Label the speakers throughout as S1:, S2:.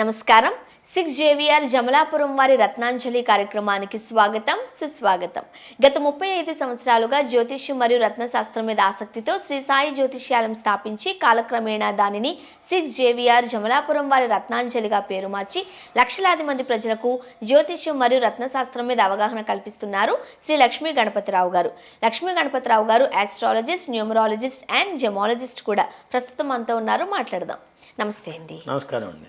S1: నమస్కారం. Six JVR Jamalapuram వారి రత్నాంజలి కార్యక్రమానికి స్వాగతం సుస్వాగతం. గత ముప్పై ఐదు సంవత్సరాలుగా జ్యోతిష్యం మరియు రత్నశాస్త్రం మీద ఆసక్తితో శ్రీ సాయి జ్యోతిష్యాలయం స్థాపించి కాలక్రమేణా దానిని సిక్స్ జేవిఆర్ జమలాపురం వారి రత్నాంజలిగా పేరు మార్చి లక్షలాది మంది ప్రజలకు జ్యోతిష్యం మరియు రత్నశాస్త్రం మీద అవగాహన కల్పిస్తున్నారు శ్రీ లక్ష్మీ గణపతిరావు గారు. లక్ష్మీ గణపతిరావు గారు ఆస్ట్రాలజిస్ట్ న్యూమరాలజిస్ట్ అండ్ జెమాలజిస్ట్ కూడా. ప్రస్తుతం అంతా ఉన్నారు మాట్లాడదాం. నమస్తే అండి.
S2: నమస్కారం అండి.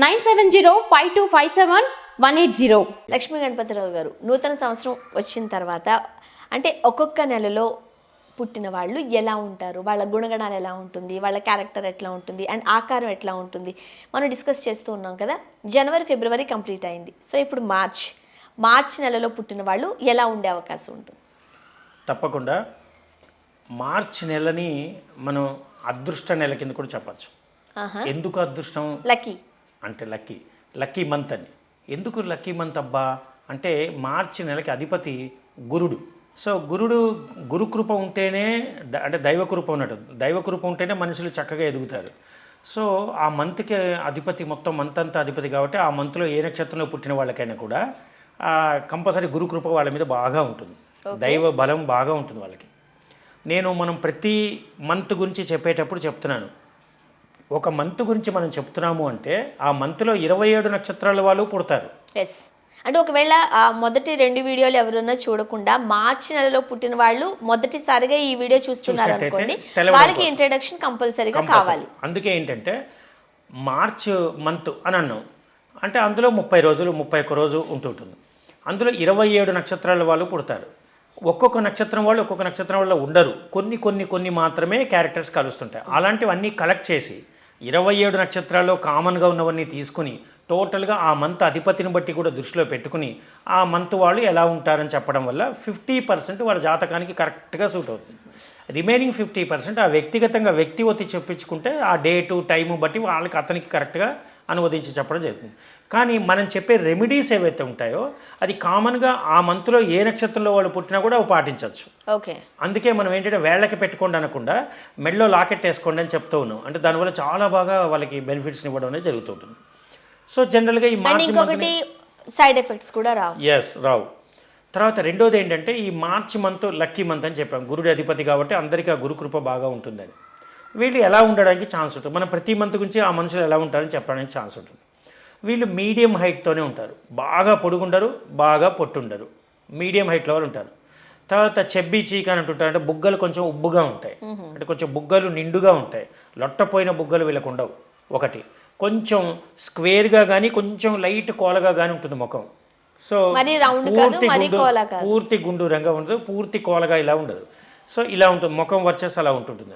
S3: nine seven zero five two five seven one eight zero.
S1: Lakshmi Ganapathirao garu నూతన సంవత్సరం వచ్చిన తర్వాత అంటే ఒక్కొక్క నెలలో పుట్టిన వాళ్ళు ఎలా ఉంటారు? వాళ్ళ గుణగణాలు ఎలా ఉంటుంది? వాళ్ళ క్యారెక్టర్ ఎట్లా ఉంటుంది? అండ్ ఆకారం ఎట్లా ఉంటుంది? మనం డిస్కస్ చేస్తూ ఉన్నాం కదా జనవరి ఫిబ్రవరి కంప్లీట్ అయింది. సో ఇప్పుడు మార్చ్ మార్చ్ నెలలో పుట్టిన వాళ్ళు ఎలా ఉండే అవకాశం ఉంటుంది?
S2: తప్పకుండా. మార్చి నెలని మనం అదృష్ట నెల కింద కూడా చెప్పచ్చు.
S1: ఆహా.
S2: ఎందుకు అదృష్టం?
S1: లక్కీ.
S2: అంటే లక్కీ. లక్కీ మంత్ అని. ఎందుకు లక్కీ మంత్ అబ్బా? అంటే మార్చి నెలకి అధిపతి గురుడు. సో గురుడు గురుకృప ఉంటేనే అంటే దైవకృప ఉన్నట్టు. దైవకృప ఉంటేనే మనుషులు చక్కగా ఎదుగుతారు. సో ఆ మంత్కి అధిపతి మొత్తం మంత్ అంతా అధిపతి కాబట్టి ఆ మంత్లో ఏ నక్షత్రంలో పుట్టిన వాళ్ళకైనా కూడా కంపల్సరీ గురుకృప వాళ్ళ మీద బాగా ఉంటుంది. దైవ బలం బాగా ఉంటుంది వాళ్ళకి. నేను మనం ప్రతి మంత్ గురించి చెప్పేటప్పుడు చెప్తున్నాను. ఒక మంత్ గురించి మనం చెప్తున్నాము అంటే ఆ మంత్లో ఇరవై ఏడు నక్షత్రాల వాళ్ళు పుడతారు.
S1: ఎస్ అంటే ఒకవేళ ఆ మొదటి రెండు వీడియోలు ఎవరన్నా చూడకుండా మార్చి నెలలో పుట్టిన వాళ్ళు మొదటిసారిగా ఈ వీడియో చూస్తున్నారు అనుకోండి వాళ్ళకి. ఇంట్రడక్షన్ కంపల్సరీగా. కావాలి.
S2: అందుకే ఏంటంటే మార్చ్ మంత్ అని అన్నాం. అంటే అందులో ముప్పై రోజులు ముప్పై ఒక్క రోజు ఉంటుంటుంది అందులో ఇరవై ఏడు నక్షత్రాల వాళ్ళు పుడతారు. ఒక్కొక్క నక్షత్రం వాళ్ళు ఒక్కొక్క నక్షత్రం వాళ్ళు ఉండరు. కొన్ని కొన్ని కొన్ని మాత్రమే క్యారెక్టర్స్ కలుస్తుంటాయి. అలాంటివన్నీ కలెక్ట్ చేసి ఇరవై ఏడు నక్షత్రాల్లో కామన్గా ఉన్నవన్నీ తీసుకుని టోటల్గా ఆ మంత్ అధిపతిని బట్టి కూడా దృష్టిలో పెట్టుకుని ఆ మంత్ వాళ్ళు ఎలా ఉంటారని చెప్పడం వల్ల ఫిఫ్టీ పర్సెంట్ వాళ్ళ జాతకానికి కరెక్ట్గా సూట్ అవుతుంది. రిమైనింగ్ ఫిఫ్టీ పర్సెంట్ ఆ వ్యక్తిగతంగా వ్యక్తి ఒత్తి చెప్పించుకుంటే ఆ డేటు టైము బట్టి వాళ్ళకి అతనికి కరెక్ట్గా అనువదించి చెప్పడం జరుగుతుంది. కానీ మనం చెప్పే రెమెడీస్ ఏవైతే ఉంటాయో అది కామన్గా ఆ మంత్లో ఏ నక్షత్రంలో వాళ్ళు పుట్టినా కూడా అవి పాటించవచ్చు.
S1: ఓకే.
S2: అందుకే మనం ఏంటంటే వేళ్ళకి పెట్టుకోండి అనకుండా మెడలో లాకెట్ వేసుకోండి అని చెప్తూ ఉన్నాం. అంటే దానివల్ల చాలా బాగా వాళ్ళకి బెనిఫిట్స్ని ఇవ్వడం అనేది జరుగుతుంటుంది సో జనరల్గా ఈ మార్చి
S1: సైడ్ ఎఫెక్ట్స్ కూడా రావు.
S2: ఎస్ రావు. తర్వాత రెండోది ఏంటంటే ఈ మార్చి మంత్ లక్కీ మంత్ అని చెప్పాం. గురుడి అధిపతి కాబట్టి అందరికీ ఆ గురుకృప బాగా ఉంటుందని. వీళ్ళు ఎలా ఉండడానికి ఛాన్స్ ఉంటుంది. మనం ప్రతి మంత్ గురించి ఆ మనుషులు ఎలా ఉంటారని చెప్పడానికి ఛాన్స్ ఉంటుంది. వీళ్ళు మీడియం హైట్తోనే ఉంటారు. బాగా పొడుగుండరు బాగా పొట్టుండరు. మీడియం హైట్లో వాళ్ళు ఉంటారు. తర్వాత చెబ్బీ చీక అని అంటుంటారు అంటే బుగ్గలు కొంచెం ఉబ్బుగా ఉంటాయి. అంటే కొంచెం బుగ్గలు నిండుగా ఉంటాయి. లొట్టపోయిన బుగ్గలు వీళ్ళకు ఉండవు. ఒకటి. కొంచెం స్క్వేర్గా కానీ కొంచెం లైట్ కోలగా కానీ ఉంటుంది ముఖం. సో పూర్తి గుండు-. పూర్తి గుండూరంగా ఉండదు. పూర్తి కోలగా ఇలా ఉండదు. సో ఇలా ఉంటుంది. ముఖం వర్చస్ అలా ఉంటుంటుంది.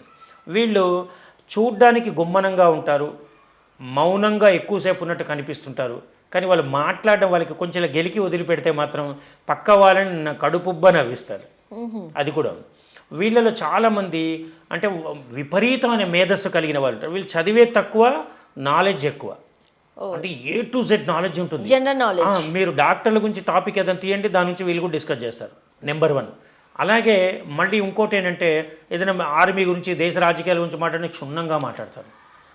S2: వీళ్ళు చూడ్డానికి గుమ్మనంగా ఉంటారు మౌనంగా ఎక్కువసేపు ఉన్నట్టు కనిపిస్తుంటారు. కానీ వాళ్ళు మాట్లాడడం వాళ్ళకి కొంచెం గెలికి వదిలిపెడితే మాత్రం పక్క వాళ్ళని కడుపుబ్బ నవ్విస్తారు. అది కూడా. వీళ్ళలో చాలామంది అంటే విపరీతమైన మేధస్సు కలిగిన వాళ్ళు ఉంటారు. వీళ్ళు చదివే తక్కువ నాలెడ్జ్ ఎక్కువ. అంటే ఏ టు జెడ్ నాలెడ్జ్ ఉంటుంది?
S1: జనరల్ నాలెడ్జ్
S2: ఆ, మీరు డాక్టర్ల గురించి టాపిక్ ఏదైనా తీయండి దాని నుంచి వీళ్ళు కూడా డిస్కస్ చేస్తారు. Number one. అలాగే మళ్ళీ ఇంకోటి ఏంటంటే ఏదైనా ఆర్మీ గురించి దేశ రాజకీయాల గురించి మాట్లాడిన క్షుణ్ణంగా మాట్లాడతారు.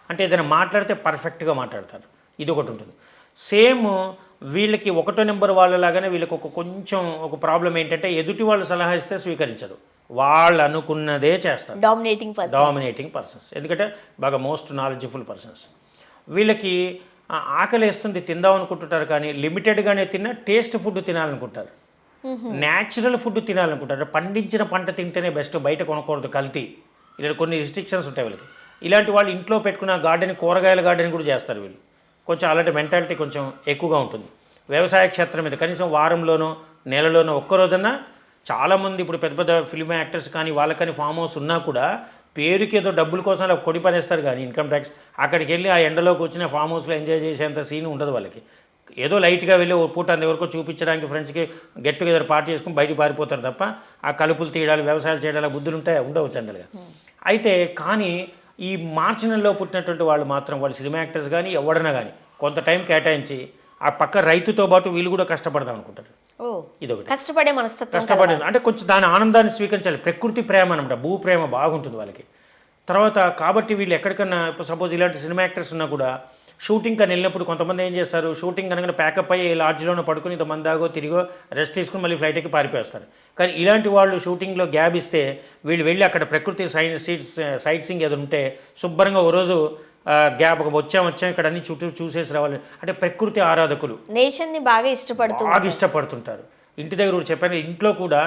S2: అంటే ఏదైనా మాట్లాడితే పర్ఫెక్ట్గా మాట్లాడతారు. ఇది ఒకటి ఉంటుంది. సేమ్ వీళ్ళకి ఒకటో నెంబర్ వాళ్ళలాగానే వీళ్ళకి ఒక కొంచెం ఒక ప్రాబ్లం ఏంటంటే ఎదుటి వాళ్ళు సలహా ఇస్తే స్వీకరించరు. వాళ్ళు అనుకున్నదే చేస్తారు.
S1: డామినేటింగ్
S2: డామినేటింగ్ పర్సన్స్ ఎందుకంటే బాగా మోస్ట్ నాలెడ్జ్ఫుల్ పర్సన్స్ వీళ్ళకి ఆకలి వేస్తుంది తిందాం అనుకుంటుంటారు కానీ లిమిటెడ్గానే తిన్నా టేస్ట్ ఫుడ్ తినాలనుకుంటారు. న్యాచురల్ ఫుడ్ తినాలనుకుంటారు. పండించిన పంట తింటేనే బెస్ట్ బయట కొనకూడదు కల్తీ. ఇలా కొన్ని రిస్ట్రిక్షన్స్ ఉంటాయి వీళ్ళకి. ఇలాంటి వాళ్ళు ఇంట్లో పెట్టుకున్న గార్డెన్ కూరగాయల గార్డెన్ కూడా చేస్తారు వీళ్ళు. కొంచెం అలాంటి మెంటాలిటీ కొంచెం ఎక్కువగా ఉంటుంది. వ్యవసాయ క్షేత్రం మీద కనీసం వారంలోనో నెలలోనో ఒక్కరోజన్నా చాలామంది ఇప్పుడు పెద్ద పెద్ద ఫిల్మ్ యాక్టర్స్ కానీ వాళ్ళకని ఫామ్ హౌస్ ఉన్నా కూడా పేరుకి ఏదో డబ్బుల కోసం అలా కొడి పనేస్తారు కానీ ఇన్కమ్ ట్యాక్స్ అక్కడికి వెళ్ళి ఆ ఎండలోకి వచ్చిన ఫామ్ హౌస్లో ఎంజాయ్ చేసేంత సీన్ ఉండదు వాళ్ళకి. ఏదో లైట్గా వెళ్ళి ఓ పూట ఎవరికో చూపించడానికి ఫ్రెండ్స్కి గెట్ టుగెదర్ పార్టీ చేసుకుని బయటికి పారిపోతారు తప్ప ఆ కలుపులు తీయడాలు వ్యవసాయాలు చేయడాలు బుద్ధులు ఉంటాయి ఉండవు జనరల్గా అయితే కానీ ఈ మార్చి నెలలో పుట్టినటువంటి వాళ్ళు మాత్రం వాళ్ళు సినిమా యాక్టర్స్ కానీ ఎవడన్నా కానీ కొంత టైం కేటాయించి ఆ పక్క రైతుతో పాటు వీళ్ళు కూడా కష్టపడదాం అనుకుంటారు. ఇదొకటి.
S1: కష్టపడే మనస్తత్వం
S2: కష్టపడేది. అంటే కొంచెం దాని ఆనందాన్ని స్వీకరించాలి. ప్రకృతి ప్రేమ అనమాట భూ ప్రేమ బాగుంటుంది వాళ్ళకి. తర్వాత కాబట్టి వీళ్ళు ఎక్కడికన్నా ఇప్పుడు సపోజ్ ఇలాంటి సినిమా యాక్టర్స్ ఉన్నా కూడా షూటింగ్ కానీ వెళ్ళినప్పుడు కొంతమంది ఏం చేస్తారు? షూటింగ్ కనుక ప్యాకప్ అయ్యి లాడ్జ్లోనే పడుకుని ఇంత మందాగో తిరిగో రెస్ట్ తీసుకుని మళ్ళీ ఫ్లైట్ ఎక్కి పారిపోస్తారు కానీ ఇలాంటి వాళ్ళు షూటింగ్లో గ్యాప్ ఇస్తే వీళ్ళు వెళ్ళి అక్కడ ప్రకృతి సైన్ సీట్స్ సైట్ సింగ్ ఏదో ఉంటే శుభ్రంగా ఓ రోజు గ్యాప్ వచ్చాం వచ్చాం ఇక్కడ అన్ని చుట్టూ చూసేసి రావాలి. అంటే ప్రకృతి ఆరాధకులు.
S1: నేచర్ని బాగా ఇష్టపడుతూ
S2: బాగా ఇష్టపడుతుంటారు. ఇంటి దగ్గర కూడా చెప్పాను ఇంట్లో కూడా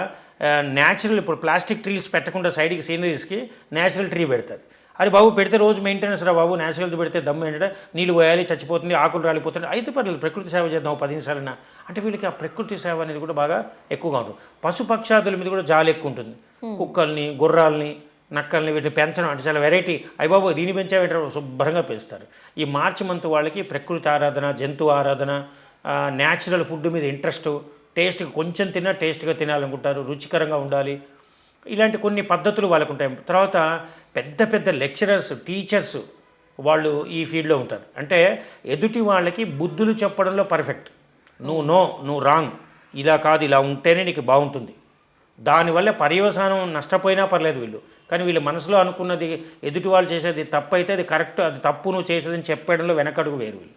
S2: న్యాచురల్ ఇప్పుడు ప్లాస్టిక్ ట్రీస్ పెట్టకుండా సైడ్కి సీనరీస్కి న్యాచురల్ ట్రీ పెడతారు. అరే బాబు పెడితే రోజు మెయింటెనెన్స్ రా బాబు న్యాచురల్ది పెడితే దమ్ము ఏంటంటే నీళ్ళు పోయాలి చచ్చిపోతుంది ఆకులు రాలిపోతుంది అయితే పర్లేదు ప్రకృతి సేవ చేద్దాం పది నిమిషాలన్నా అంటే వీళ్ళకి ఆ ప్రకృతి సేవ అనేది కూడా బాగా ఎక్కువగా ఉంటుంది. పశుపక్షాదుల మీద కూడా జాలి ఎక్కువ ఉంటుంది. కుక్కల్ని గుర్రాల్ని నక్కల్ని వీటిని పెంచడం అంటే చాలా వెరైటీ అయ్య బాబు దీన్ని పెంచావేంటారు శుభ్రంగా పెంచుతారు. ఈ మార్చి మంత్ వాళ్ళకి ప్రకృతి ఆరాధన జంతు ఆరాధన న్యాచురల్ ఫుడ్ మీద ఇంట్రెస్ట్ టేస్ట్ కొంచెం తిన్నా టేస్ట్గా తినాలనుకుంటారు రుచికరంగా ఉండాలి ఇలాంటి కొన్ని పద్ధతులు వాళ్ళకు ఉంటాయి తర్వాత పెద్ద పెద్ద లెక్చరర్స్ టీచర్స్ వాళ్ళు ఈ ఫీల్డ్లో ఉంటారు. అంటే ఎదుటి వాళ్ళకి బుద్ధులు చెప్పడంలో పర్ఫెక్ట్. నువ్వు నో నువ్వు రాంగ్. ఇలా కాదు ఇలా ఉంటేనే నీకు బాగుంటుంది. దానివల్ల పర్యవసానం నష్టపోయినా పర్లేదు వీళ్ళు. కానీ వీళ్ళు మనసులో అనుకున్నది ఎదుటి వాళ్ళు చేసేది తప్పు అయితే అది కరెక్ట్ అది తప్పు నువ్వు చేసేదని చెప్పడంలో వెనకడుగు వేరు వీళ్ళు.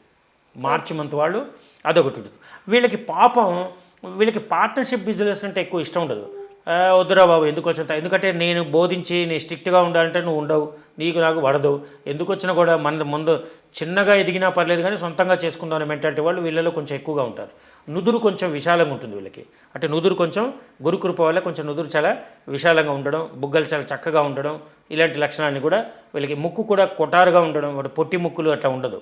S2: మార్చి మంత్ వాళ్ళు అదొకటి వీళ్ళకి పాపం వీళ్ళకి పార్ట్నర్షిప్ బిజినెస్ అంటే ఎక్కువ ఇష్టం ఉండదు. వద్దురా బాబు ఎందుకు వచ్చిన ఎందుకంటే నేను బోధించి నేను స్ట్రిక్ట్గా ఉండాలంటే నువ్వు ఉండవు నీకు నాకు పడదు ఎందుకు వచ్చినా కూడా మన ముందు చిన్నగా ఎదిగినా పర్లేదు కానీ సొంతంగా చేసుకుందాం అనే మెంటాలిటీ వాళ్ళు వీళ్ళలో కొంచెం ఎక్కువగా ఉంటారు. నుదురు కొంచెం విశాలంగా ఉంటుంది వీళ్ళకి. అంటే నుదురు కొంచెం గురుకృప వల్ల కొంచెం నుదురు చాలా విశాలంగా ఉండడం బుగ్గలు చాలా చక్కగా ఉండడం ఇలాంటి లక్షణాన్ని కూడా వీళ్ళకి ముక్కు కూడా కొటారుగా ఉండడం వాటి పొట్టి ముక్కులు అట్లా ఉండదు.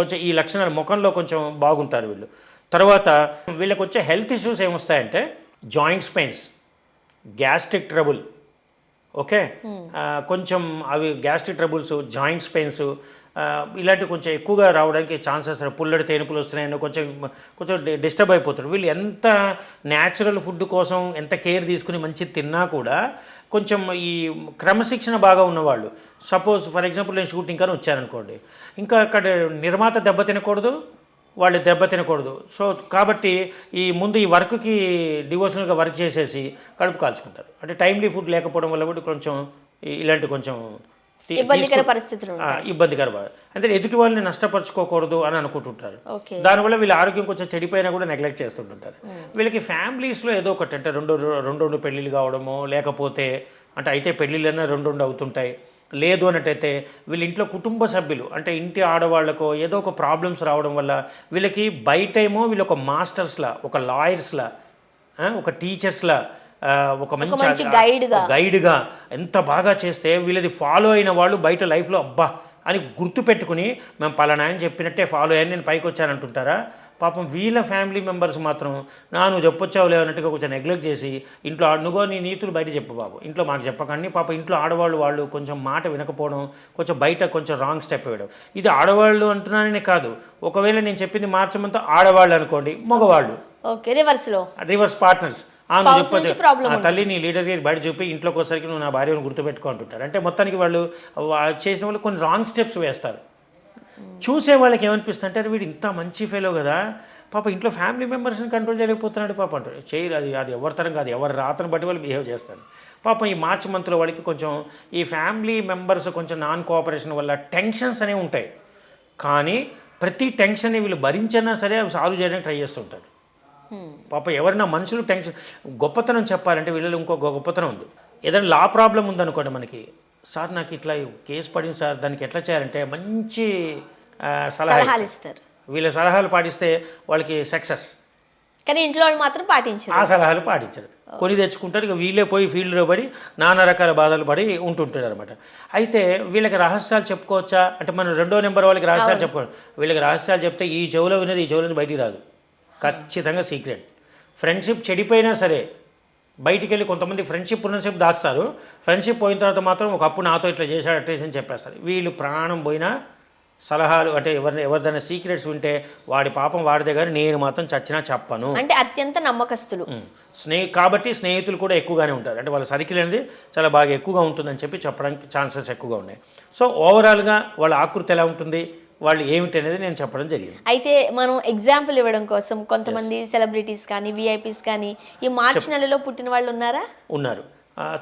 S2: కొంచెం ఈ లక్షణాలు ముఖంలో కొంచెం బాగుంటారు వీళ్ళు. తర్వాత వీళ్ళకి వచ్చే health issues ఏమొస్తాయంటే joints pains gastric trouble. Okay? ఆ, కొంచెం అవి గ్యాస్ట్రిక్ ట్రబుల్స్ జాయింట్స్ పెయిన్స్ ఇలాంటివి కొంచెం ఎక్కువగా రావడానికి ఛాన్సెస్ పుల్లడి తేనుపులు వస్తున్నాయని కొంచెం కొంచెం డిస్టర్బ్ అయిపోతారు వీళ్ళు ఎంత న్యాచురల్ ఫుడ్ కోసం ఎంత కేర్ తీసుకుని మంచి తిన్నా కూడా కొంచెం ఈ క్రమశిక్షణ బాగా ఉన్నవాళ్ళు. సపోజ్ ఫర్ ఎగ్జాంపుల్ నేను షూటింగ్ అని వచ్చాననుకోండి. ఇంకా అక్కడ నిర్మాత దెబ్బ తినకూడదు వాళ్ళు దెబ్బ తినకూడదు. సో కాబట్టి ఈ ముందు ఈ వర్క్కి డివోషనల్గా వర్క్ చేసేసి కడుపు కాల్చుకుంటారు. అంటే టైమ్లీ ఫుడ్ లేకపోవడం వల్ల కూడా కొంచెం ఇలాంటి కొంచెం
S1: ఇబ్బందికర పరిస్థితులు
S2: ఇబ్బందికర. అంటే ఎదుటి వాళ్ళని నష్టపరచుకోకూడదు అని అనుకుంటుంటారు. దానివల్ల వీళ్ళ ఆరోగ్యం కొంచెం చెడిపోయినా కూడా నెగ్లెక్ట్ చేస్తుంటుంటారు. వీళ్ళకి ఫ్యామిలీస్లో ఏదో ఒకటి అంటే రెండు రెండు రెండు పెళ్ళిళ్ళు కావడమో లేకపోతే అంటే అయితే పెళ్ళిళ్ళన్నా రెండు రెండు అవుతుంటాయి. లేదు అన్నట్టయితే వీళ్ళ ఇంట్లో కుటుంబ సభ్యులు అంటే ఇంటి ఆడవాళ్ళకో ఏదో ఒక ప్రాబ్లమ్స్ రావడం వల్ల వీళ్ళకి బయటేమో వీళ్ళు ఒక మాస్టర్స్లా ఒక లాయర్స్లా ఒక టీచర్స్లా ఒక
S1: మంచి.
S2: గైడ్గా ఎంత బాగా చేస్తే వీళ్ళది ఫాలో అయిన వాళ్ళు బయట లైఫ్లో అబ్బా అని గుర్తు పెట్టుకుని మేము పలానా ఆయన చెప్పినట్టే ఫాలో అయ్యాను నేను పైకి వచ్చానంటుంటారా పాపం వీళ్ళ ఫ్యామిలీ మెంబర్స్ మాత్రం నా నువ్వు చెప్పొచ్చావులే అన్నట్టుగా కొంచెం నెగ్లెక్ట్ చేసి ఇంట్లో నువ్వు నీ నీతులు బయట చెప్పు బాబు. ఇంట్లో మాకు చెప్పకండి పాప ఇంట్లో ఆడవాళ్ళు వాళ్ళు కొంచెం మాట వినకపోవడం కొంచెం బయట కొంచెం రాంగ్ స్టెప్ వేయడం. ఇది ఆడవాళ్ళు అంటున్నానని కాదు. ఒకవేళ నేను చెప్పింది మార్చమంతా ఆడవాళ్ళు అనుకోండి మగవాళ్ళు.
S1: ఓకే రివర్స్లో
S2: రివర్స్ పార్ట్నర్స్ ఆమె చెప్పొచ్చు. ఆ తల్లి నీ లీడర్ గారి బయట చూపి ఇంట్లోకి వచ్చేసరికి నువ్వు నా భార్యను గుర్తుపెట్టుకో అంటుంటారు. అంటే మొత్తానికి వాళ్ళు చేసిన వాళ్ళు కొన్ని రాంగ్ స్టెప్స్ వేస్తారు. చూసే వాళ్ళకి ఏమనిపిస్తుంది అంటే వీడు ఇంత మంచి ఫెలో కదా పాప ఇంట్లో ఫ్యామిలీ మెంబర్స్ని కంట్రోల్ చేయలేకపోతున్నాడు పాప. అంటారు చేయరు అది అది ఎవరితరం కాదు ఎవరి రాతను బట్టి వాళ్ళు బిహేవ్ చేస్తారు. పాపం ఈ మార్చి మంత్లో వాళ్ళకి కొంచెం ఈ ఫ్యామిలీ మెంబర్స్ కొంచెం నాన్ కోఆపరేషన్ వల్ల టెన్షన్స్ అనేవి ఉంటాయి. కానీ ప్రతి టెన్షన్ని వీళ్ళు భరించినా సరే అవి సాల్వ్ చేయడానికి ట్రై చేస్తుంటారు. పాప ఎవరైనా మనుషులు టెన్షన్ గొప్పతనం చెప్పాలంటే వీళ్ళలో ఇంకో గొప్పతనం ఉంది. ఏదైనా లా ప్రాబ్లం ఉందనుకోండి మనకి సార్ నాకు ఇట్లా కేసు పడింది సార్ దానికి ఎట్లా చేయాలంటే మంచి
S1: సలహాలు
S2: ఇస్తారు. వీళ్ళ సలహాలు పాటిస్తే వాళ్ళకి సక్సెస్.
S1: కానీ ఇంట్లో వాళ్ళు మాత్రం పాటించరు.
S2: ఆ సలహాలు పాటించరు. కొని తెచ్చుకుంటారు ఇక వీళ్ళే పోయి ఫీల్డ్లో పడి నానా రకాల బాధలు పడి ఉంటుంటారు అనమాట అయితే వీళ్ళకి రహస్యాలు చెప్పుకోవచ్చా? అంటే మనం రెండో నెంబర్ వాళ్ళకి రహస్యాలు చెప్పుకోవచ్చు వీళ్ళకి రహస్యాలు చెప్తే ఈ చెవులో వినేది ఈ చెవులో బయటికి రాదు. ఖచ్చితంగా సీక్రెట్. ఫ్రెండ్షిప్ చెడిపోయినా సరే బయటికి వెళ్ళి కొంతమంది ఫ్రెండ్షిప్ ఉన్నసేపు దాస్తారు. ఫ్రెండ్షిప్ పోయిన తర్వాత మాత్రం ఒకప్పుడు నాతో ఇట్లా చేశాడు అట్లా అని చెప్పేస్తారు. వీళ్ళు ప్రాణం పోయినా సలహాలు అంటే ఎవరిని ఎవరిదైనా సీక్రెట్స్ వింటే వాడి పాపం వాడిదే కానీ నేను మాత్రం చచ్చినా చెప్పను.
S1: అంటే అత్యంత నమ్మకస్తులు.
S2: స్నేహి కాబట్టి స్నేహితులు కూడా ఎక్కువగానే ఉంటారు. అంటే వాళ్ళ సర్కిల్ అనేది చాలా బాగా ఎక్కువగా ఉంటుందని చెప్పి చెప్పడానికి ఛాన్సెస్ ఎక్కువగా ఉన్నాయి. సో ఓవరాల్గా వాళ్ళ ఆకృతి ఎలా ఉంటుంది? వాళ్ళు ఏమిటి అనేది నేను చెప్పడం జరిగింది.
S1: అయితే మనం ఎగ్జాంపుల్ ఇవ్వడం కోసం కొంతమంది సెలబ్రిటీస్ కానీ విఐపీస్ కానీ ఈ మార్చి నెలలో పుట్టిన వాళ్ళు ఉన్నారా?
S2: ఉన్నారు.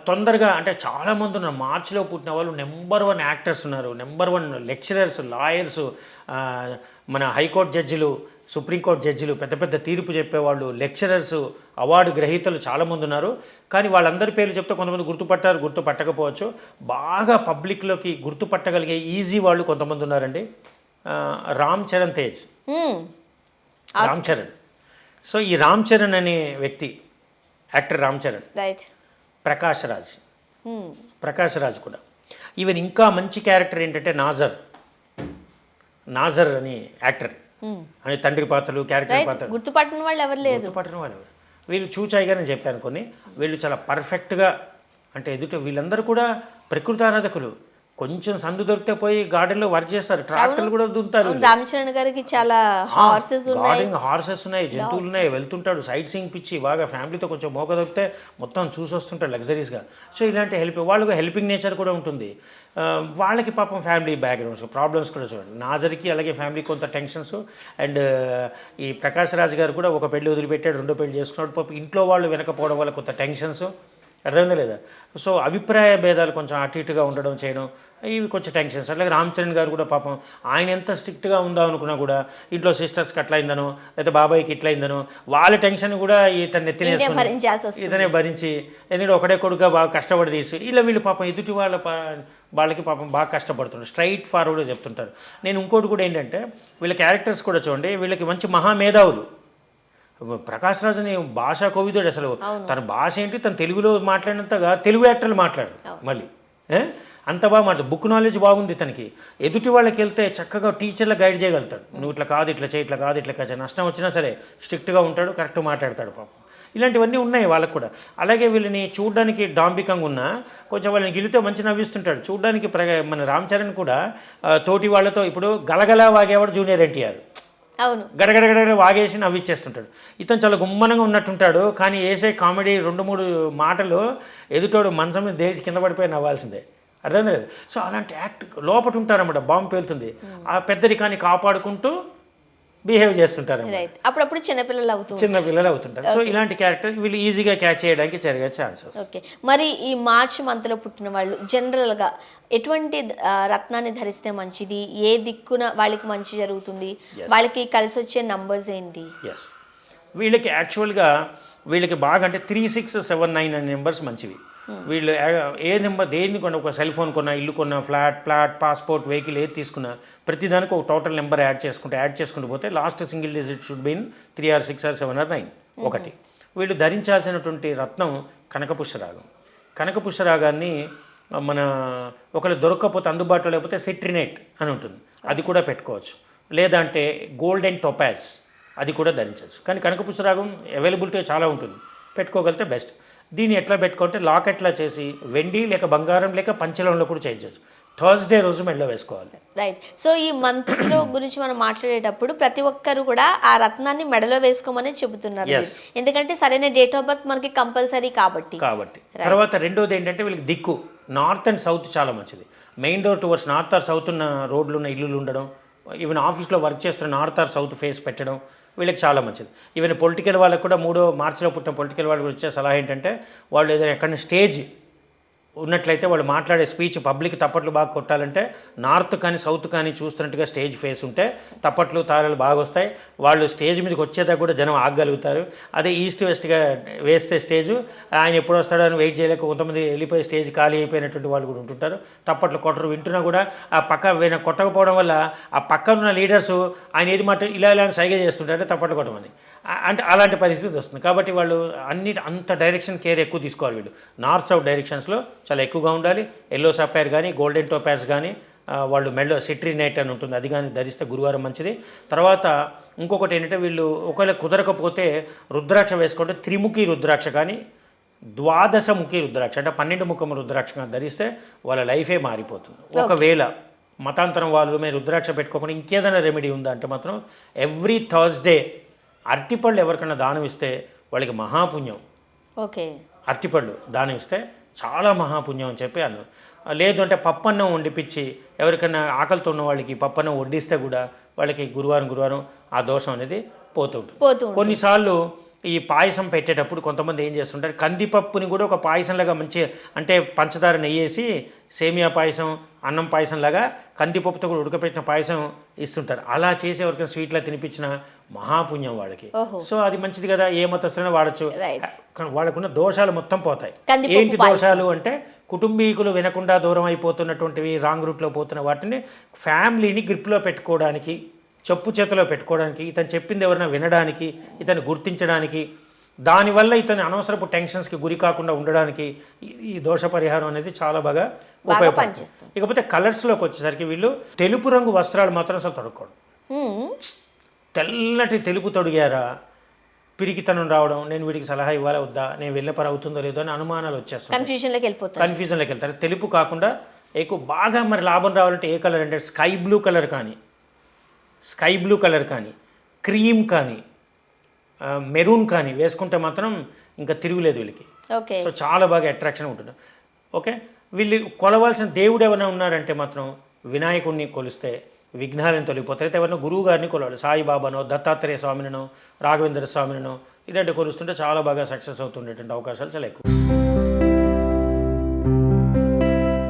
S2: తొందరగా అంటే చాలామంది ఉన్నారు. మార్చిలో పుట్టిన వాళ్ళు నెంబర్ వన్ యాక్టర్స్ ఉన్నారు. నెంబర్ వన్ లెక్చరర్స్ లాయర్స్ మన హైకోర్టు జడ్జిలు సుప్రీంకోర్టు జడ్జిలు పెద్ద పెద్ద తీర్పు చెప్పేవాళ్ళు లెక్చరర్స్ అవార్డు గ్రహీతలు చాలామంది ఉన్నారు. కానీ వాళ్ళందరి పేర్లు చెప్తే కొంతమంది గుర్తుపట్టారు గుర్తుపట్టకపోవచ్చు. బాగా పబ్లిక్లోకి గుర్తుపట్టగలిగే ఈజీ వాళ్ళు కొంతమంది ఉన్నారండి. రామ్ చరణ్ తేజ్. రామ్ చరణ్. సో ఈ రామ్ చరణ్ అనే వ్యక్తి యాక్టర్ రామ్ చరణ్. ప్రకాష్ రాజ్. ప్రకాష్ రాజ్ కూడా. ఈవెన్ ఇంకా మంచి క్యారెక్టర్ ఏంటంటే నాజర్. నాజర్ అని యాక్టర్. అని తండ్రి పాత్రలు క్యారెక్టర్ పాత్రలు.
S1: గుర్తుపట్టిన వాళ్ళు ఎవరు లేరు.
S2: గుర్తుపట్టిన వాళ్ళు ఎవరు? వీళ్ళు చూచాయిగా నేను చెప్పాను కొన్ని. వీళ్ళు చాలా పర్ఫెక్ట్గా అంటే ఎదుట వీళ్ళందరూ కూడా ప్రకృతి ఆరాధకులు కొంచెం సందు దొరికితే పోయి గార్డెన్లో వర్క్ చేస్తారు. ట్రాక్టర్లు కూడా దుంతారు వీళ్ళు.
S1: రామ్ చరణ్ గారికి చాలా హార్సెస్ ఉన్నాయి.
S2: గార్డెన్ హార్సెస్ ఉన్నాయి జంతువులు ఉన్నాయి వెళ్తుంటాడు. సైట్ సీయింగ్ పిచ్చి బాగా ఫ్యామిలీతో కొంచెం మోక దొరికితే మొత్తం చూసి వస్తుంటాడు లగ్జరీస్గా సో ఇలాంటి హెల్ప్ వాళ్ళకు హెల్పింగ్ నేచర్ కూడా ఉంటుంది. వాళ్ళకి పాపం ఫ్యామిలీ బ్యాక్గ్రౌండ్స్ ప్రాబ్లమ్స్ కూడా చూడండి. నాజర్కి అలాగే ఫ్యామిలీ కొంత టెన్షన్స్ అండ్ ఈ ప్రకాష్ రాజ్ గారు కూడా ఒక పెళ్ళి వదిలిపెట్టాడు రెండో పెళ్ళి చేసుకున్నాడు. పాపం ఇంట్లో వాళ్ళు వెనకపోవడం వల్ల కొంత టెన్షన్స్ అర్థమైందా లేదా? సో అభిప్రాయ భేదాలు కొంచెం అటు ఇటుగా ఉండడం చేయడం ఇవి కొంచెం టెన్షన్స్. అట్లాగే రామ్ చరణ్ గారు కూడా పాపం ఆయన ఎంత స్ట్రిక్ట్గా ఉందా అనుకున్నా కూడా ఇంట్లో సిస్టర్స్కి అట్లా అయిందనో లేదా బాబాయ్కి ఇట్లా అయిందనో వాళ్ళ టెన్షన్ కూడా ఇతను
S1: వస్తుంది.
S2: ఇతనే భరించి ఎందుకంటే ఒకడే కొడుకుగా బాగా కష్టపడి తీసి ఇలా వీళ్ళు పాపం ఎదుటి వాళ్ళ పా- వాళ్ళకి పాపం బాగా కష్టపడుతుంటారు. స్ట్రైట్ ఫార్వర్డ్గా చెప్తుంటారు. నేను ఇంకోటి కూడా ఏంటంటే వీళ్ళ క్యారెక్టర్స్ కూడా చూడండి వీళ్ళకి మంచి మహామేధావులు. ప్రకాష్ రాజు అనే భాషా కోవిదుడు అసలు తన భాష ఏంటి? తన తెలుగులో మాట్లాడినంతగా తెలుగు యాక్టర్లు మాట్లాడు మళ్ళీ? అంత బాగా మాట్లాడు. బుక్ నాలెడ్జ్ బాగుంది తనకి. ఎదుటి వాళ్ళకి వెళ్తే చక్కగా టీచర్ల గైడ్ చేయగలుగుతాడు. నువ్వు ఇట్లా కాదు ఇట్లా చేయి ఇట్లా కాదు ఇట్లా కాదు. నష్టం వచ్చినా సరే స్ట్రిక్ట్గా ఉంటాడు కరెక్ట్ మాట్లాడతాడు పాపం. ఇలాంటివన్నీ ఉన్నాయి వాళ్ళకు కూడా. అలాగే వీళ్ళని చూడడానికి డాంబికంగా ఉన్నా కొంచెం వాళ్ళని గిలితే మంచి నవ్విస్తుంటాడు. చూడడానికి ప్ర మన రామ్ చరణ్ కూడా తోటి వాళ్ళతో ఇప్పుడు గలగల వాగేవాడు జూనియర్ ఎన్టీఆర్.
S1: అవును.
S2: గడగడగడ వాగేసి నవ్విచ్చేస్తుంటాడు. ఇతను చాలా గుమ్మనంగా ఉన్నట్టుంటాడు కానీ వేసే కామెడీ రెండు మూడు మాటలు ఎదుటోడు మంచం మీద దేశి కింద పడిపోయి నవ్వాల్సిందే. అర్థం లేదు సో అలాంటి యాక్ట్ లోపట ఉంటారన్నమాట బాంబు పేలుతుంది. ఆ పెద్దరికాన్ని కాపాడుకుంటూ బిహేవ్ చేస్తుంటారు
S1: అప్పుడప్పుడు చిన్నపిల్లలు అవుతూ
S2: చిన్న పిల్లలు అవుతుంటారు. సో ఇలాంటి క్యారెక్టర్ వీళ్ళు ఈజీగా క్యాచ్ చేయడానికి జరిగే ఛాన్సెస్
S1: ఓకే మరి ఈ మార్చ్ మంత్లో పుట్టిన వాళ్ళు జనరల్గా ఎటువంటి రత్నాన్ని ధరిస్తే మంచిది? ఏ దిక్కున వాళ్ళకి మంచి జరుగుతుంది? వాళ్ళకి కలిసి వచ్చే నంబర్స్ ఏంటి?
S2: ఎస్ వీళ్ళకి యాక్చువల్గా వీళ్ళకి బాగా అంటే త్రీ సిక్స్ సెవెన్ నైన్ అనే నెంబర్స్ మంచివి. వీళ్ళు ఏ- నెంబర్ దేన్ని కొన్న ఒక సెల్ ఫోన్ కొన్నా ఇల్లు కొన్నా ఫ్లాట్ ప్లాట్ పాస్పోర్ట్ వెహికల్ ఏది తీసుకున్నా ప్రతిదానికి ఒక టోటల్ నెంబర్ యాడ్ చేసుకుంటే యాడ్ చేసుకుంటూ పోతే last single digit should been three or six or seven or nine ఒకటి. వీళ్ళు ధరించాల్సినటువంటి రత్నం కనకపుష్యరాగం కనకపుష్యరాగాన్ని మన ఒకరు దొరకకపోతే అందుబాటులో లేకపోతే సిట్రినేట్ అని ఉంటుంది. అది కూడా పెట్టుకోవచ్చు. లేదంటే గోల్డెన్ టొపాజ్ అది కూడా ధరించవచ్చు. కానీ కనకపుష్యరాగం అవైలబిలిటీ చాలా ఉంటుంది. పెట్టుకోగలిగితే బెస్ట్ దీన్ని ఎట్లా పెట్టుకుంటే లాకెట్లా చేసి వెండి లేక బంగారం లేక పంచలంలో కూడా చేయించవచ్చు థర్స్డే రోజు మెడలో వేసుకోవాలి.
S1: రైట్ సో ఈ మంత్స్లో గురించి మనం మాట్లాడేటప్పుడు ప్రతి ఒక్కరు కూడా ఆ రత్నాన్ని మెడలో వేసుకోమని చెబుతున్నారు. ఎందుకంటే సరైన డేట్ ఆఫ్ బర్త్ మనకి కంపల్సరీ కాబట్టి.
S2: కాబట్టి. తర్వాత రెండోది ఏంటంటే వీళ్ళకి దిక్కు. నార్త్ అండ్ సౌత్ చాలా మంచిది. Main door towards north or south ఉన్న రోడ్లు ఉన్న ఇల్లులు ఉండడం ఈవెన్ ఆఫీస్లో వర్క్ చేస్తున్న నార్త్ ఆర్ సౌత్ ఫేస్ పెట్టడం వీళ్ళకి చాలా మంచిది. ఈవెన్ పొలిటికల్ వాళ్ళకు కూడా మూడో మార్చిలో పుట్టిన పొలిటికల్ వాళ్ళకి వచ్చే సలహా ఏంటంటే వాళ్ళు ఏదైనా ఎక్కడైనా స్టేజ్ ఉన్నట్లయితే వాళ్ళు మాట్లాడే స్పీచ్ పబ్లిక్ తప్పట్లు బాగా కొట్టాలంటే నార్త్ కానీ సౌత్ కానీ చూస్తున్నట్టుగా స్టేజ్ ఫేస్ ఉంటే తప్పట్లు తారాలు బాగా వస్తాయి. వాళ్ళు స్టేజ్ మీదకి వచ్చేదా కూడా జనం ఆగగలుగుతారు. అదే ఈస్ట్ వెస్ట్గా వేస్తే స్టేజ్ ఆయన ఎప్పుడు అని వెయిట్ చేయలేక కొంతమంది వెళ్ళిపోయి స్టేజ్ ఖాళీ అయిపోయినటువంటి వాళ్ళు కూడా ఉంటుంటారు. తప్పట్లు కొట్టరు వింటున్నా కూడా ఆ పక్క విన కొట్టకపోవడం వల్ల ఆ పక్కన ఉన్న లీడర్స్ ఆయన ఏది మాట ఇలా ఇలా సైగ చేస్తుంటారంటే తప్పట్లు కొట్టమని అంటే అలాంటి పరిస్థితి వస్తుంది. కాబట్టి వాళ్ళు అన్ని అంత డైరెక్షన్ కేర్ ఎక్కువ తీసుకోవాలి వీళ్ళు. నార్త్ సౌత్ డైరెక్షన్స్లో చాలా ఎక్కువగా ఉండాలి. ఎల్లో సఫైర్ కానీ గోల్డెన్ టోపాస్ కానీ వాళ్ళు మెడలో సిట్రినైట్ అని ఉంటుంది. అది కానీ ధరిస్తే గురువారం మంచిది. తర్వాత ఇంకొకటి ఏంటంటే వీళ్ళు ఒకవేళ కుదరకపోతే రుద్రాక్ష వేసుకుంటే త్రిముఖి రుద్రాక్ష కానీ ద్వాదశముఖి రుద్రాక్ష అంటే పన్నెండు ముఖం రుద్రాక్ష కానీ ధరిస్తే వాళ్ళ లైఫే మారిపోతుంది. ఒకవేళ మతాంతరం వాళ్ళు మేము రుద్రాక్ష పెట్టుకోకుండా ఇంకేదైనా రెమెడీ ఉందా అంటే మాత్రం ఎవ్రీ థర్స్డే అరటిపళ్ళు ఎవరికైనా దానం ఇస్తే వాళ్ళకి మహాపుణ్యం.
S1: ఓకే.
S2: అరటిపళ్ళు దానం ఇస్తే చాలా మహాపుణ్యం అని చెప్పి అన్నారు లేదు అంటే పప్పన్నం వండిపించి ఎవరికైనా ఆకలితో ఉన్న వాళ్ళకి పప్పన్నం వడ్డిస్తే కూడా వాళ్ళకి గురువారం గురువారం ఆ దోషం అనేది పోతుంటుంది. కొన్నిసార్లు ఈ పాయసం పెట్టేటప్పుడు కొంతమంది ఏం చేస్తుంటారు? కందిపప్పుని కూడా ఒక పాయసంలాగా మంచి అంటే పంచదార నెయ్యేసి సేమియా పాయసం అన్నం పాయసంలాగా కందిపప్పుతో కూడా ఉడకపెట్టిన పాయసం ఇస్తుంటారు. అలా చేసి ఎవరికైనా స్వీట్లో తినిపించిన మహాపుణ్యం వాళ్ళకి. సో అది మంచిది కదా? ఏ మతస్థులైనా వాడచ్చు. వాళ్ళకున్న దోషాలు మొత్తం పోతాయి. ఏంటి. దోషాలు అంటే కుటుంబీకులు వినకుండా దూరం అయిపోతున్నటువంటివి రాంగ్ రూట్లో పోతున్న వాటిని ఫ్యామిలీని గ్రిప్లో పెట్టుకోవడానికి చెప్పు చేతిలో పెట్టుకోవడానికి ఇతను చెప్పింది ఎవరైనా వినడానికి ఇతను గుర్తించడానికి దానివల్ల ఇతని అనవసరపు టెన్షన్స్కి గురి కాకుండా ఉండడానికి ఈ- దోష పరిహారం అనేది చాలా బాగా ఉపయోగపడుతుంది. ఇకపోతే కలర్స్లోకి వచ్చేసరికి వీళ్ళు తెలుపు రంగు వస్త్రాలు మాత్రం అసలు తొడగకూడదు
S1: హ్మ్.
S2: తెల్లటి తెలుపు తొడిగారా? పిరికితనం రావడం నేను వీడికి సలహా ఇవ్వాలా వద్దా? నేను వెళ్ళే పని అవుతుందో లేదో అని అనుమానాలు వచ్చేస్తాయి
S1: కన్ఫ్యూజన్లోకి వెళ్ళిపోతారు.
S2: కన్ఫ్యూజన్లోకి వెళ్తారు. తెలుపు కాకుండా ఎక్కువ బాగా మరి లాభం రావాలంటే ఏ కలర్ అంటే స్కై బ్లూ కలర్ కానీ. స్కై బ్లూ కలర్ కానీ క్రీమ్ కానీ మెరూన్ కానీ వేసుకుంటే మాత్రం ఇంకా తిరుగులేదు వీళ్ళకి.
S1: ఓకే.
S2: సో చాలా బాగా అట్రాక్షన్ ఉంటుంది. ఓకే? వీళ్ళు కొలవాల్సిన దేవుడు ఎవరైనా ఉన్నారంటే మాత్రం వినాయకుడిని కొలిస్తే విఘ్నాలను తొలగిపోతారు. అయితే ఎవరైనా గురువు గారిని కొలవాలి. సాయిబాబానో దత్తాత్రేయ స్వామినో రాఘవేంద్ర స్వామినో ఇలాంటి కొలుస్తుంటే చాలా బాగా సక్సెస్ అవుతుండేటువంటి అవకాశాలు చాలా ఎక్కువ.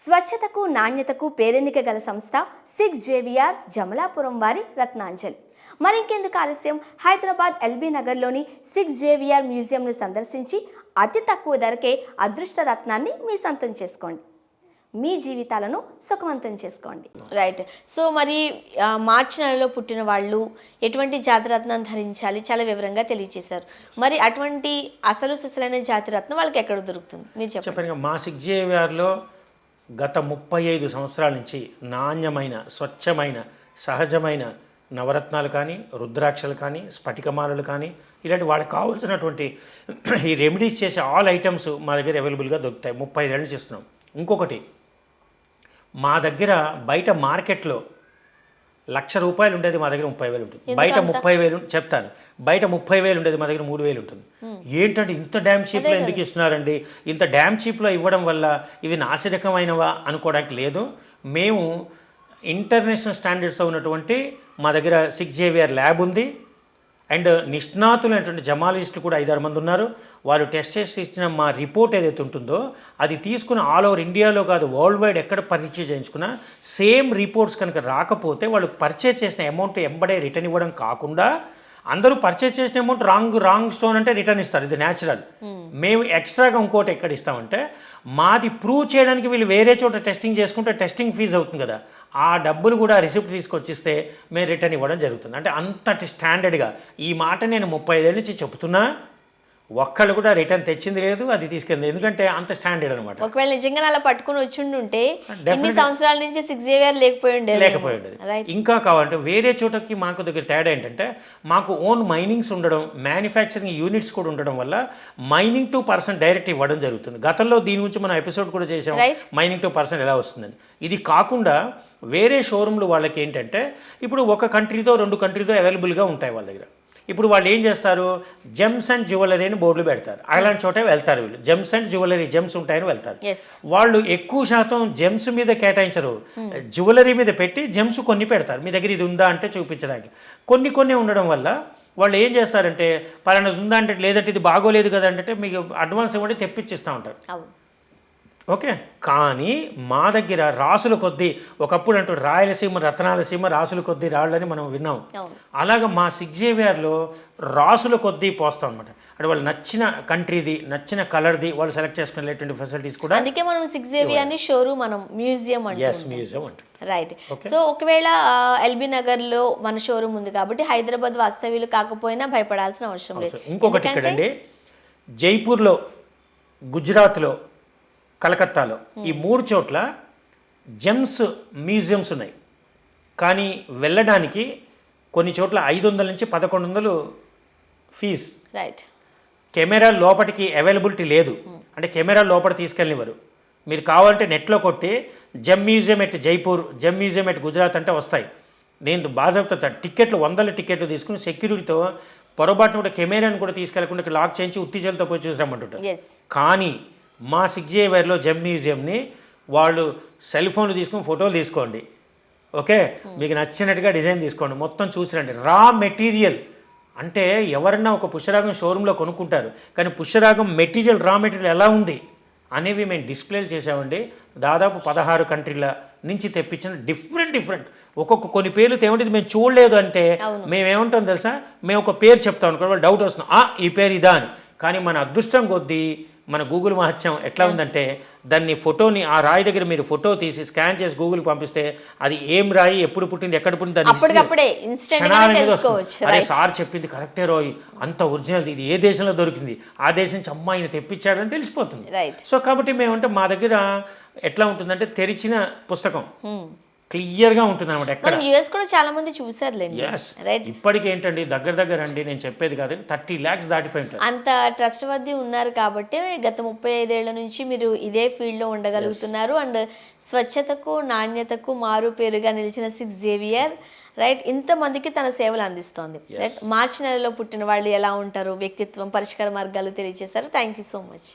S4: స్వచ్ఛతకు నాణ్యతకు పేరెన్నిక గల సంస్థ సిక్స్ జేవిఆర్ జమలాపురం వారి రత్నాంజలి. మరింకెందుకు ఆలస్యం? హైదరాబాద్ ఎల్బీ నగర్లోని సిక్స్ జేవిఆర్ మ్యూజియంను సందర్శించి అతి తక్కువ ధరకే అదృష్ట రత్నాన్ని మీ సొంతం చేసుకోండి. మీ జీవితాలను సుఖవంతం చేసుకోండి.
S1: రైట్. సో మరి మార్చి నెలలో పుట్టిన వాళ్ళు ఎటువంటి జాతిరత్నం ధరించాలి? చాలా వివరంగా తెలియజేశారు మరి అటువంటి అసలు సిసలైన జాతిరత్నం వాళ్ళకి ఎక్కడ దొరుకుతుంది? మీరు చెప్పండి.
S2: మా సిగ్జేవిఆర్లో గత ముప్పై ఐదు సంవత్సరాల నుంచి నాణ్యమైన స్వచ్ఛమైన సహజమైన నవరత్నాలు కానీ రుద్రాక్షలు కానీ స్ఫటికమాలలు కానీ ఇలాంటి వాడికి కావాల్సినటువంటి ఈ రెమెడీస్ చేసే ఆల్ ఐటమ్స్ మా దగ్గర అవైలబుల్గా దొరుకుతాయి. ముప్పై ఐదేళ్ళు చేస్తున్నాం. ఇంకొకటి మా దగ్గర బయట మార్కెట్లో లక్ష రూపాయలు ఉండేది మా దగ్గర ముప్పై వేలు ఉంటుంది. బయట ముప్పై వేలు చెప్తాను. బయట ముప్పై వేలు ఉండేది మా దగ్గర మూడు వేలు ఉంటుంది. ఏంటంటే ఇంత డ్యామ్ చీప్లో ఎందుకు ఇస్తున్నారండి? ఇంత డ్యామ్ చీప్లో ఇవ్వడం వల్ల ఇవి నాసిరకమైనవా అనుకోవడానికి లేదు. మేము ఇంటర్నేషనల్ స్టాండర్డ్స్తో ఉన్నటువంటి మా దగ్గర సిక్స్ జేవిఆర్ ల్యాబ్ ఉంది. అండ్ నిష్ణాతులైనటువంటి జమాలజిస్టులు కూడా ఐదారు మంది ఉన్నారు. వాళ్ళు టెస్ట్ చేసి ఇచ్చిన మా రిపోర్ట్ ఏదైతే ఉంటుందో అది తీసుకుని ఆల్ ఓవర్ ఇండియాలో కాదు వరల్డ్ వైడ్ ఎక్కడ పరిచయం చేయించుకున్నా సేమ్ రిపోర్ట్స్ కనుక రాకపోతే వాళ్ళు పర్చేజ్ చేసిన అమౌంట్ ఎంబడే రిటర్న్ ఇవ్వడం కాకుండా అందరూ పర్చేజ్ చేసిన అమౌంట్ రాంగ్ రాంగ్ స్టోన్ అంటే రిటర్న్ ఇస్తారు. ఇది న్యాచురల్ మేము ఎక్స్ట్రాగా ఇంకోటి ఎక్కడ ఇస్తామంటే మాది ప్రూవ్ చేయడానికి వీళ్ళు వేరే చోట టెస్టింగ్ చేసుకుంటే టెస్టింగ్ ఫీజు అవుతుంది కదా. ఆ డబ్బులు కూడా రిసిప్ట్ తీసుకొచ్చిస్తే మేము రిటర్న్ ఇవ్వడం జరుగుతుంది. అంటే అంతటి స్టాండర్డ్గా ఈ మాట నేను ముప్పై ఐదేళ్ళ నుంచి చెప్తున్నా. ఒక్కళ్ళు కూడా రిటర్న్ తెచ్చింది లేదు అది తీసుకెళ్ళింది. ఎందుకంటే అంత స్టాండర్డ్ అనమాట
S1: ఒకవేళ నిజంగా అలా పట్టుకుని వచ్చిండుంటే
S2: Definitely.
S1: సంవత్సరాల నుంచి సిక్స్ జేవియర్ లేకపోయి ఉండేది.
S2: లేకపోయి ఉండేది. ఇంకా కావాలంటే వేరే చోటకి మాకు దగ్గర తేడా ఏంటంటే మాకు ఓన్ మైనింగ్స్ ఉండడం మ్యానుఫ్యాక్చరింగ్ యూనిట్స్ కూడా ఉండడం వల్ల మైనింగ్ టు పర్సన్ డైరెక్ట్ ఇవ్వడం జరుగుతుంది. గతంలో దీని గురించి మనం ఎపిసోడ్ కూడా చేసాం. మైనింగ్ టు పర్సన్ ఎలా వస్తుందని. ఇది కాకుండా వేరే షోరూమ్లు వాళ్ళకి ఏంటంటే ఇప్పుడు ఒక కంట్రీతో రెండు కంట్రీతో అవైలబుల్గా ఉంటాయి వాళ్ళ దగ్గర. ఇప్పుడు వాళ్ళు ఏం చేస్తారు? జెమ్స్ అండ్ జ్యువెలరీ అని బోర్డులు పెడతారు. అలాంటి చోటే వెళ్తారు వీళ్ళు. జెమ్స్ అండ్ జ్యువెలరీ జెమ్స్ ఉంటాయని వెళ్తారు. వాళ్ళు ఎక్కువ శాతం జెమ్స్ మీద కేటాయించరు. జ్యువెలరీ మీద పెట్టి జెమ్స్ కొన్ని పెడతారు. మీ దగ్గర ఇది ఉందా అంటే చూపించడానికి. కొన్ని కొన్ని ఉండడం వల్ల వాళ్ళు ఏం చేస్తారంటే పలానా ఉందా అంటే లేదంటే ఇది బాగోలేదు కదా అంటే మీకు అడ్వాన్స్ ఇవ్వండి తెప్పించిస్తూ ఉంటారు. ఓకే. కానీ మా దగ్గర రాసుల కొద్దీ ఒకప్పుడు అంటూ రాయలసీమ రత్నాలసీమ రాసుల కొద్దీ రాళ్ళని మనం విన్నాం. అలాగ మా సిక్స్ జేవిఆర్లో రాసుల కొద్దీ పోస్తాం అనమాట అంటే వాళ్ళు నచ్చిన కంట్రీది నచ్చిన కలర్ది వాళ్ళు సెలెక్ట్ చేసుకునేటువంటి ఫెసిలిటీస్ కూడా
S1: అందుకే మనం సిక్స్ జేవిఆర్ని షోరూమ్ మనం మ్యూజియం
S2: ఎస్
S1: అంటాం
S2: మ్యూజియం అంటారు
S1: రైట్ సో ఒకవేళ ఎల్బీ నగర్లో మన షోరూమ్ ఉంది కాబట్టి హైదరాబాద్ వాస్తవ్యులు కాకపోయినా భయపడాల్సిన అవసరం లేదు.
S2: ఇంకొకటి ఇక్కడండి. జైపూర్లో గుజరాత్లో కలకత్తాలో. ఈ మూడు చోట్ల జెమ్స్ మ్యూజియంస్ ఉన్నాయి. కానీ వెళ్ళడానికి కొన్ని చోట్ల ఐదు వందల నుంచి పదకొండు వందలు ఫీజ్.
S1: రైట్
S2: కెమెరా లోపటికి అవైలబిలిటీ లేదు. అంటే కెమెరా లోపల తీసుకెళ్ళనివ్వరు. మీరు కావాలంటే నెట్లో కొట్టి gem museum at Jaipur gem museum at Gujarat అంటే వస్తాయి. నేను బాజాబ్తా టికెట్లు వందల టికెట్లు తీసుకుని సెక్యూరిటీతో పొరపాటున కూడా కెమెరాను కూడా తీసుకెళ్ళకుండా లాక్ చేయించి ఉత్తిజలతో పోయి చూసామంటుంటారు కానీ మా సిక్స్ వైర్లో జెమ్ మ్యూజియంని వాళ్ళు సెల్ ఫోన్లు తీసుకుని ఫోటోలు తీసుకోండి. ఓకే? మీకు నచ్చినట్టుగా డిజైన్ తీసుకోండి. మొత్తం చూసిరండి. Raw material. అంటే ఎవరన్నా ఒక పుష్యరాగం షోరూంలో కొనుక్కుంటారు. కానీ పుష్యరాగం మెటీరియల్ రా మెటీరియల్ ఎలా ఉంది అనేవి మేము డిస్ప్లేలు చేసామండి దాదాపు పదహారు కంట్రీల నుంచి తెప్పించిన డిఫరెంట్ డిఫరెంట్. ఒక్కొక్క కొన్ని పేర్లు ఏమిటి మేము చూడలేదు అంటే
S1: అవును.
S2: మేము ఏమంటాం తెలుసా? మేము ఒక పేరు చెప్తాం అనుకో డౌట్ వస్తుంది. ఆ ఈ పేరు ఇదా అని. కానీ మన అదృష్టం కొద్దీ మన గూగుల్ మహత్యం ఎట్లా ఉందంటే దాన్ని ఫోటోని ఆ రాయి దగ్గర మీరు ఫోటో తీసి స్కాన్ చేసి గూగుల్ పంపిస్తే అది ఏం రాయి ఎప్పుడు పుట్టింది ఎక్కడ పుట్టింది. అరే సార్ చెప్పింది కరెక్టే రోయ్ అంత ఒరిజినల్ ఇది ఏ దేశంలో దొరికింది? ఆ దేశం నుంచి అమ్మాయిని తెప్పించాడని తెలిసిపోతుంది. సో కాబట్టి మేమంటే మా దగ్గర ఎట్లా ఉంటుందంటే తెరిచిన పుస్తకం. క్లియర్గా ఉంటుంది అనమాట ఎక్కడ
S1: యుఎస్ కూడా చాలా మంది
S2: ఎస్
S1: రైట్
S2: ఇప్పటికి ఏంటండి దగ్గర దగ్గర అండి నేను చెప్పేది కాదు. థర్టీ ల్యాక్స్ దాటిపోయి ఉంటారు.
S1: అంత ట్రస్ట్ వర్ది ఉన్నారు కాబట్టి గత ముప్పై ఐదేళ్ళ నుంచి మీరు ఇదే ఫీల్డ్లో ఉండగలుగుతున్నారు. అండ్ స్వచ్ఛతకు నాణ్యతకు మారు పేరుగా నిలిచిన సిక్స్ జేవియర్ రైట్? ఇంతమందికి తన సేవలు అందిస్తోంది. రైట్ మార్చి నెలలో పుట్టిన వాళ్ళు ఎలా ఉంటారు? వ్యక్తిత్వం పరిష్కార మార్గాలు తెలియజేశారు థ్యాంక్ యూ సో మచ్